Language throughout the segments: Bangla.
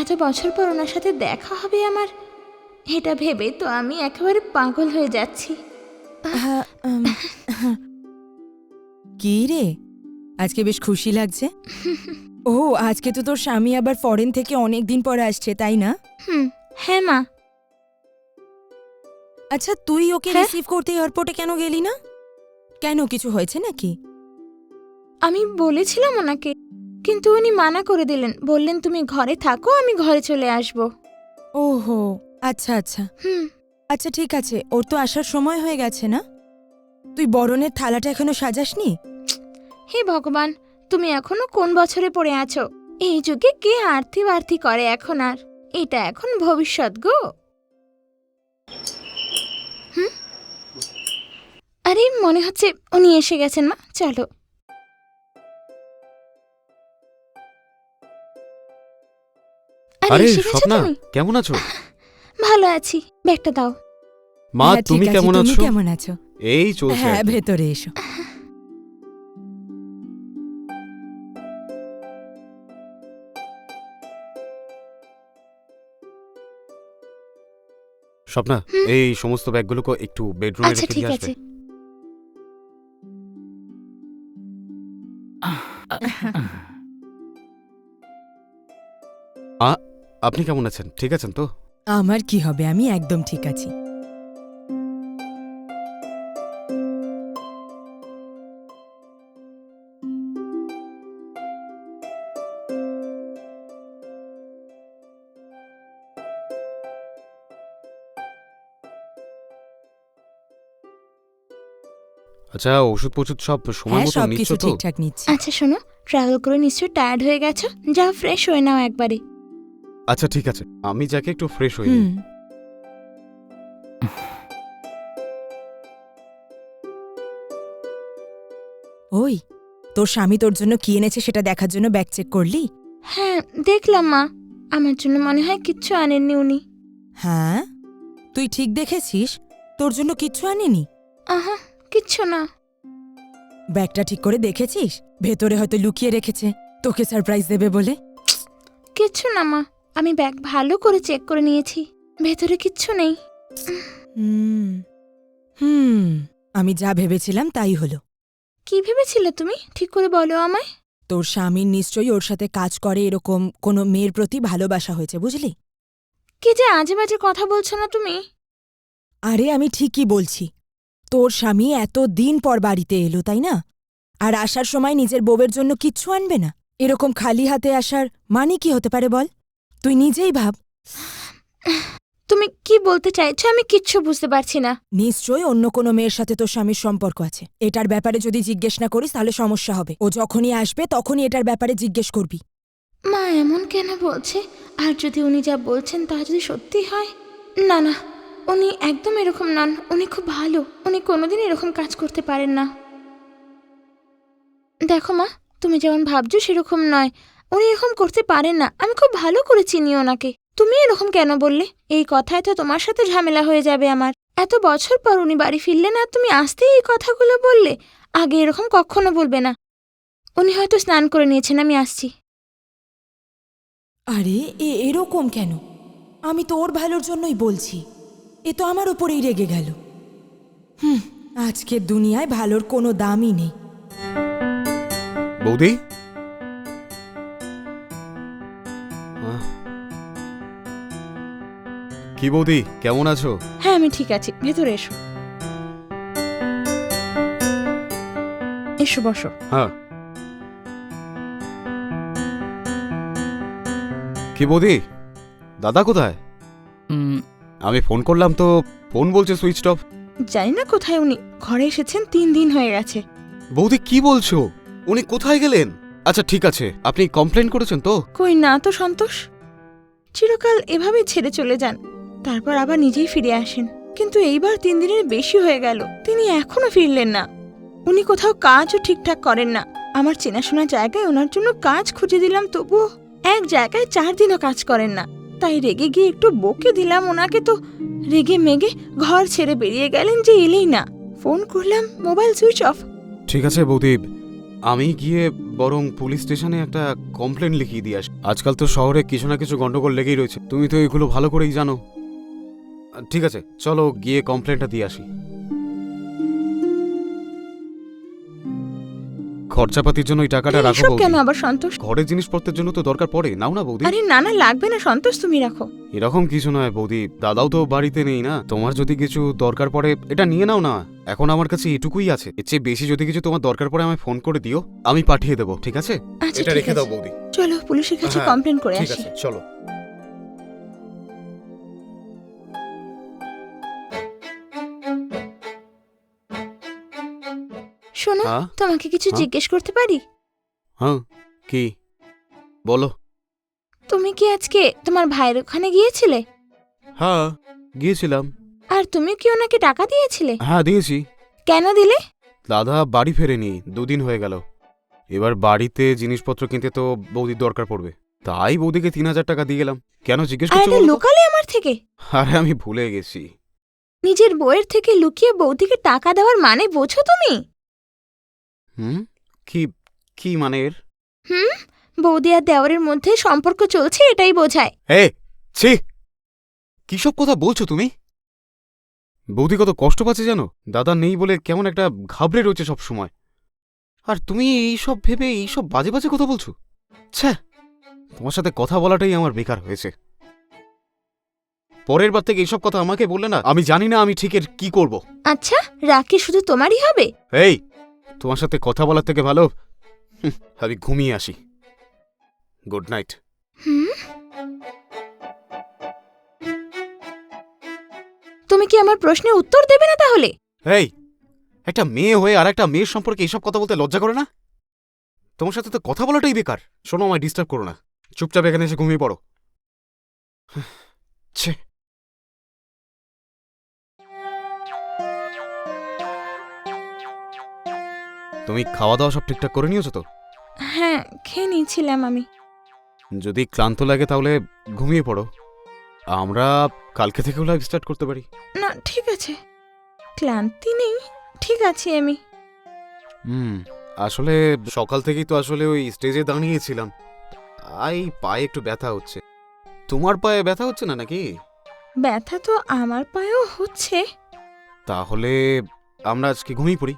এত বছর পর ওনার সাথে দেখা হবে আমার? এটা ভেবে তো আমি একেবারে পাগল হয়ে যাচ্ছি। হ্যাঁ, কি রে? আজকে বেশ খুশি লাগছে। ও আজকে তো তোর স্বামী আবার ফরেন থেকে অনেক দিন পর আসছে তাই না? হ্যাঁ মা। আচ্ছা তুই ওকে হ্যাঁ? রিসিভ করতে এয়ারপোর্টে কেন গেলি না? কেন কিছু হয়েছে নাকি? আমি বলেছিলাম ওনাকে। কিন্তু উনি মানা করে দিলেন বললেন তুমি ঘরে থাকো আমি ঘরে চলে আসব। ওহো আচ্ছা আচ্ছা। হুম। আচ্ছা ঠিক আছে ওর তো আসার সময় হয়ে গেছে না? তুই বরণের থালাটা এখনও সাজাসনি? হে ভগবান তুমি এখনও কোন বছরে পড়ে আছো? এই যুগে কে আর্থি বার্থি করে এখন আর? এটা এখন ভবিষ্যৎ গো। হুম? আরে মনে হচ্ছে উনি এসে গেছেন মা চলো। আরে স্বপ্না কেমন আছো? ভালো আছি ব্যাগটা দাও। মা হ্যাঁ, ঠিক তুমি আছে, কেমন তুমি আছো? কেমন আছো? এই চলছে হ্যাঁ আর কি। ভেতরে এসো। স্বপ্না এই সমস্ত ব্যাগগুলোকে একটু বেডরুমে আচ্ছা রেখে ঠিক দিয়ে আছে। আসবে আপনি কেমন আছেন? ঠিক আছেন তো? আমার কি হবে? আমি একদম ঠিক আছি। আচ্ছা ওষুধ পষুধ সব সময় হ্যাঁ মতো নিচ্ছ কিছু তো? ঠিকঠাক নিচ্ছি। আচ্ছা শোনো ট্রাভেল করে নিশ্চয়ই টায়ার্ড হয়ে গেছো? যা ফ্রেশ হয়ে নাও একবারে। আচ্ছা ঠিক আছে। আমি যাকে একটু ফ্রেশ হই হুম। ওই তোর স্বামী তোর জন্য কি এনেছে সেটা দেখার জন্য ব্যাগ চেক করলি? হ্যাঁ দেখলাম মা। আমার জন্য মনে হয় কিচ্ছু আনেননি উনি। হ্যাঁ? তুই ঠিক দেখেছিস? তোর জন্য কিচ্ছু আনেনি? আহা কিচ্ছু না। ব্যাগটা ঠিক করে দেখেছিস? ভেতরে হয়তো লুকিয়ে রেখেছে। তোকে সারপ্রাইজ দেবে বলে। কিচ্ছু না মা। আমি ব্যাগ ভালো করে চেক করে নিয়েছি। ভেতরে কিচ্ছু নেই। হুম হুম আমি যা ভেবেছিলাম তাই হলো। কি ভেবেছিলে তুমি? ঠিক করে বলো আমায়। তোর স্বামীর নিশ্চয়ই ওর সাথে কাজ করে এরকম কোনো মেয়ের প্রতি ভালোবাসা হয়েছে বুঝলি? কি যে আজে বাজে কথা বলছো না তুমি? আরে আমি ঠিকই বলছি। তোর স্বামী এত দিন পর বাড়িতে এলো তাই না? আর আসার সময় নিজের বউয়ের জন্য কিচ্ছু আনবে না। এরকম খালি হাতে আসার মানে কি হতে পারে বল? তুই নিজেই ভাব। তুমি কি বলতে চাইছো আমি কিচ্ছু বুঝতে পারছি না। নিশ্চয়ই অন্য কোনো মেয়ের সাথে তোর স্বামীর সম্পর্ক আছে। এটার ব্যাপারে যদি জিজ্ঞেস না করিস তাহলে সমস্যা হবে। ও যখনই আসবে তখনই এটার ব্যাপারে জিজ্ঞেস করবি। মা এমন কেন বলছে? আর যদি উনি যা বলছেন তা যদি সত্যি হয়? না না উনি একদম এরকম নন। উনি খুব ভালো। উনি কোনোদিন এরকম কাজ করতে পারেন না। দেখো মা তুমি যেমন ভাবছ সেরকম নয়। উনি এরকম করতে পারেন না। আমি খুব ভালো করে চিনি ওনাকে। তুমি এরকম কেন বললে? এই কথায় তো তোমার সাথে ঝামেলা হয়ে যাবে আমার। এত বছর পর উনি বাড়ি ফিরলেন আর তুমি আসতেই এই কথাগুলো বললে। আগে এরকম কখনো বলবে না। উনি হয়তো স্নান করে নিয়েছেন আমি আসছি। আরে এ এরকম কেন? আমি তো ওর ভালোর জন্যই বলছি। এ তো আমার ওপরেই রেগে গেল। হুম আজকের দুনিয়ায় ভালোর কোনো দামই নেই। বৌদি? কি বৌদি কেমন আছো? হ্যাঁ আমি ঠিক আছি। ভেতরে এসো। এসো বসো। হ্যাঁ। কি বৌদি দাদা কোথায়? আমি ফোন করলাম তো ফোন বলছে সুইচ অফ। জানি না কোথায় উনি। ঘরে এসেছেন তিন দিন হয়ে গেছে। বৌদি কি বলছো? উনি কোথায় গেলেন? আচ্ছা ঠিক আছে। আপনি কমপ্লেন করেছেন তো? কই না তো সন্তোষ? চিরকাল এভাবেই ছেড়ে চলে যান। তারপর আবার নিজেই ফিরে আসেন। কিন্তু এইবার তিন দিনের বেশি হয়ে গেল, তিনি এখনও ফিরলেন না। উনি কোথাও কাজও ঠিকঠাক করেন না। আমার চেনাশোনা জায়গায় ওনার জন্য কাজ খুঁজে দিলাম, তবুও এক জায়গায় চার দিনও কাজ করেন না। তাই রেগে গিয়ে একটু বকে দিলাম ওনাকে তো। রেগে মেগে ঘর ছেড়ে বেরিয়ে গেলেন যে এলেই না। ফোন করলাম, মোবাইল সুইচ অফ। ঠিক আছে বৌদীপ, আমি গিয়ে বরং পুলিশ স্টেশনে একটা কমপ্লেন লিখিয়ে দিয়ে আসি। আজকাল তো শহরে কিছু না কিছু গন্ডগোল লেগেই রয়েছে। তুমি তো এগুলো ভালো করেই জানো। ঠিক আছে চলো গিয়ে কমপ্লেনটা দিয়ে আসি। খরচাপাতির জন্য ওই টাকাটা রাখো বৌদি। কেন আবার সন্তোষ? ঘরের জিনিসপত্রের জন্য তো দরকার পড়ে নাও না বৌদি। আরে না না লাগবে না সন্তোষ তুমি রাখো। এরকম কিছু নয় বৌদি দাদাও তো বাড়িতে নেই না। তোমার যদি কিছু দরকার পড়ে এটা নিয়ে নাও না। এখন আমার কাছে এটুকুই আছে। এর চেয়ে বেশি যদি কিছু তোমার দরকার পড়ে আমায় ফোন করে দিও। আমি পাঠিয়ে দেবো ঠিক আছে? আচ্ছা এটা ঠিক রেখে দাও বৌদি। চলো পুলিশের কাছে হ্যাঁ, কমপ্লেন করে ঠিক আসি। আছে চলো। শোনো হ্যাঁ? তোমাকে কিছু হ্যাঁ? জিজ্ঞেস করতে পারি? হ্যাঁ কি? বলো। তুমি কি আজকে তোমার ভাইয়ের ওখানে গিয়েছিলে? হ্যাঁ গিয়েছিলাম। আর তুমি কি ওনাকে টাকা দিয়েছিলে? হ্যাঁ দিয়েছি। কেন দিলে? দাদা বাড়ি ফেরেনি দুদিন হয়ে গেল। এবার বাড়িতে জিনিসপত্র কিনতে তো বৌদির দরকার পড়বে। তাই বৌদিকে তিন হাজার টাকা দিয়ে গেলাম। কেন জিজ্ঞেস আর করছ এটা বলো তো? লোকালে আমার থেকে? আরে আমি ভুলে গেছি। নিজের বইয়ের থেকে লুকিয়ে বৌদিকে টাকা দেওয়ার মানে বোঝো তুমি? হুম? কি কি মানে এর? হুম? বৌদি আর দেওয়ারের মধ্যে সম্পর্ক চলছে এটাই বোঝায়। এ ছি! কিসব কথা বলছো তুমি? বৌদি কত কষ্ট পাচ্ছে জানো? দাদা নেই বলে কেমন একটা ঘাবড়ে রয়েছে সব সময় আর তুমি এইসব ভেবে এইসব বাজে বাজে কথা বলছো? ছ্যা তোমার সাথে কথা বলাটাই আমার বেকার হয়েছে। পরের বার থেকে এইসব কথা আমাকে বললে না আমি জানি না আমি ঠিক এর কি করব। আচ্ছা রাখি শুধু তোমারই হবে? এই তোমার সাথে কথা বলার থেকে ভালো? আমি ঘুমিয়ে আসি। গুড নাইট তুমি কি আমার প্রশ্নের উত্তর দেবে না তাহলে? এই একটা মেয়ে হয়ে আর একটা মেয়ের সম্পর্কে এইসব কথা বলতে লজ্জা করে না? তোমার সাথে তো কথা বলাটাই বেকার। শোনো আমায় ডিস্টার্ব করো না। চুপচাপ এখানে এসে ঘুমিয়ে পড়ো। ছে। তুমি খাওয়া দাওয়া সব ঠিকঠাক করে নিয়েছো তো? হ্যাঁ খেয়ে নিয়েছিলাম আমি। যদি ক্লান্ত লাগে তাহলে ঘুমিয়ে পড়ো। আমরা কালকে থেকেও লাইভ স্টার্ট করতে পারি। না ঠিক আছে। ক্লান্তি নেই ঠিক আছে আমি। হুম আসলে সকাল থেকেই তো আসলে ওই স্টেজে দাঁড়িয়েছিলাম। আই পায়ে একটু ব্যথা হচ্ছে। তোমার পায়ে ব্যথা হচ্ছে না নাকি? ব্যথা তো আমার পায়েও হচ্ছে। তাহলে আমরা আজকে ঘুমিয়ে পড়ি।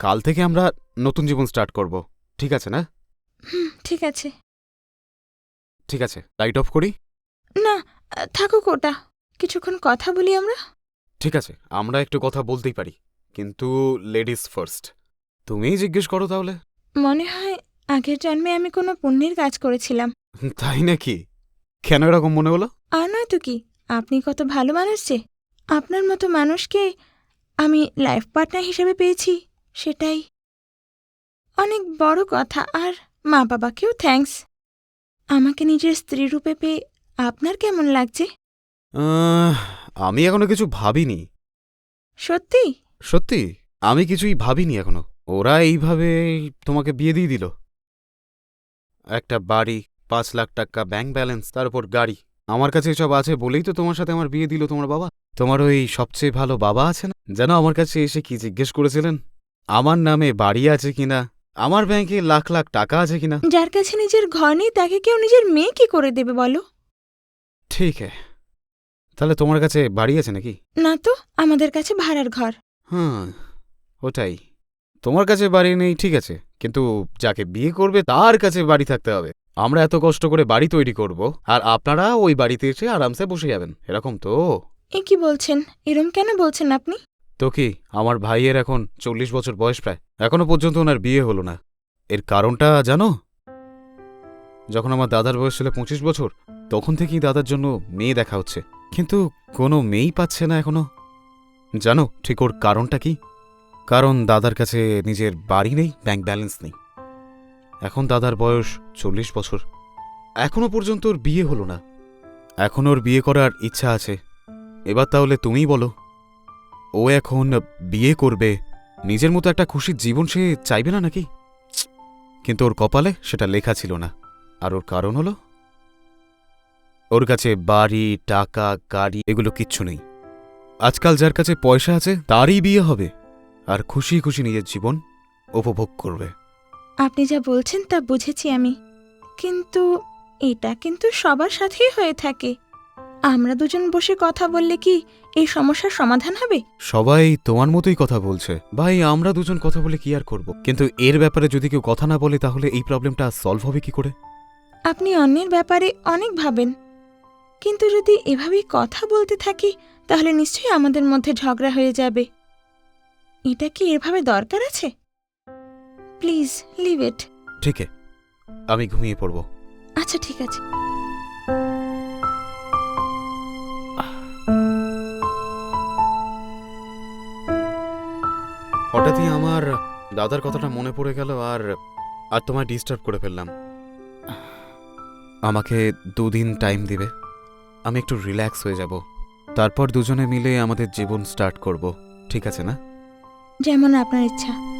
কাল থেকে আমরা নতুন জীবন স্টার্ট করব। ঠিক আছে না? হুম ঠিক আছে। ঠিক আছে লাইট অফ করি? না থাকুক ওটা। কিছুক্ষণ কথা বলি আমরা? ঠিক আছে আমরা একটু কথা বলতেই পারি কিন্তু লেডিস ফার্স্ট তুমিই জিজ্ঞেস করো তাহলে। মনে হয় আগের জন্মে আমি কোনো পুণ্যের কাজ করেছিলাম। তাই নাকি? কেন এরকম মনে হলো? আর নয় তো কি? আপনি কত ভালো মানুষ যে। আপনার মতো মানুষকে আমি লাইফ পার্টনার হিসেবে পেয়েছি। সেটাই। অনেক বড় কথা আর মা বাবাকেও থ্যাঙ্কস আমাকে নিজের স্ত্রী রূপে পেয়ে আপনার কেমন লাগছে? আহ, আমি এখনও কিছু ভাবিনি। সত্যি? সত্যি আমি কিছুই ভাবিনি এখনও। ওরা এইভাবে তোমাকে বিয়ে দিয়ে দিল। একটা বাড়ি পাঁচ লাখ টাকা ব্যাংক ব্যালেন্স তার উপর গাড়ি। আমার কাছে এসব আছে বলেই তো তোমার সাথে আমার বিয়ে দিল তোমার বাবা। তোমার ওই সবচেয়ে ভালো বাবা আছে না? যেন আমার কাছে এসে কি জিজ্ঞেস করেছিলেন? আমার নামে বাড়ি আছে কিনা? আমার ব্যাংকে লাখ লাখ টাকা আছে কিনা? যার কাছে নিজের ঘর নেই তাকে কেউ নিজের মেয়ে কি করে দেবে বলো? ঠিক হ্যাঁ তাহলে তোমার কাছে বাড়ি আছে নাকি? না তো আমাদের কাছে ভাড়ার ঘর। হ্যাঁ ওটাই। তোমার কাছে বাড়ি নেই ঠিক আছে। কিন্তু যাকে বিয়ে করবে তার কাছে বাড়ি থাকতে হবে। আমরা এত কষ্ট করে বাড়ি তৈরি করব আর আপনারা ওই বাড়িতে এসে আরামসে বসে যাবেন। এরকম তো? এ কি বলছেন? এরম কেন বলছেন আপনি? তো কি, আমার ভাইয়ের এখন চল্লিশ বছর বয়স প্রায়। এখনও পর্যন্ত ওনার বিয়ে হলো না। এর কারণটা জানো? যখন আমার দাদার বয়স ছিল পঁচিশ বছর, তখন থেকেই দাদার জন্য মেয়ে দেখা হচ্ছে। কিন্তু কোনো মেয়েই পাচ্ছে না এখনও। জানো, ঠিক ওর কারণটা কি? কারণ দাদার কাছে নিজের বাড়ি নেই ব্যাংক ব্যালেন্স নেই। এখন দাদার বয়স চল্লিশ বছর। এখনও পর্যন্ত ওর বিয়ে হলো না। এখন ওর বিয়ে করার ইচ্ছা আছে। এবার তাহলে তুমিই বলো। ও এখন বিয়ে করবে। নিজের মতো একটা খুশির জীবন সে চাইবে না নাকি? কিন্তু ওর কপালে সেটা লেখা ছিল না। আর ওর কারণ হলো? ওর কাছে বাড়ি, টাকা, গাড়ি এগুলো কিচ্ছু নেই। আজকাল যার কাছে পয়সা আছে তারই বিয়ে হবে। আর খুশি খুশি নিজের জীবন উপভোগ করবে। আপনি যা বলছেন তা বুঝেছি আমি। কিন্তু এটা কিন্তু সবার সাথেই হয়ে থাকে। আমরা দুজন বসে কথা বললে কি এই সমস্যার সমাধান হবে? সবাই তোমার মতোই কথা বলছে। ভাই আমরা দুজন কথা বলে কি আর করব? কিন্তু এর ব্যাপারে যদি কেউ কথা না বলে তাহলে এই প্রবলেমটা সলভ হবে কি করে? আপনি অন্যের ব্যাপারে অনেক ভাবেন। কিন্তু যদি এভাবেই কথা বলতে থাকি তাহলে নিশ্চয়ই আমাদের মধ্যে ঝগড়া হয়ে যাবে। এটা কি এভাবে দরকার আছে? প্লিজ লিভ ইট ঠিক আমি ঘুমিয়ে পড়ব। আচ্ছা ঠিক আছে। হঠাৎই আমার দাদার কথাটা মনে পড়ে গেল আর আর তোমায় ডিস্টার্ব করে ফেললাম। আমাকে দুদিন টাইম দিবে। আমি একটু রিল্যাক্স হয়ে যাব। তারপর দুজনে মিলে আমাদের জীবন স্টার্ট করব। ঠিক আছে না? যেমন আপনার ইচ্ছা।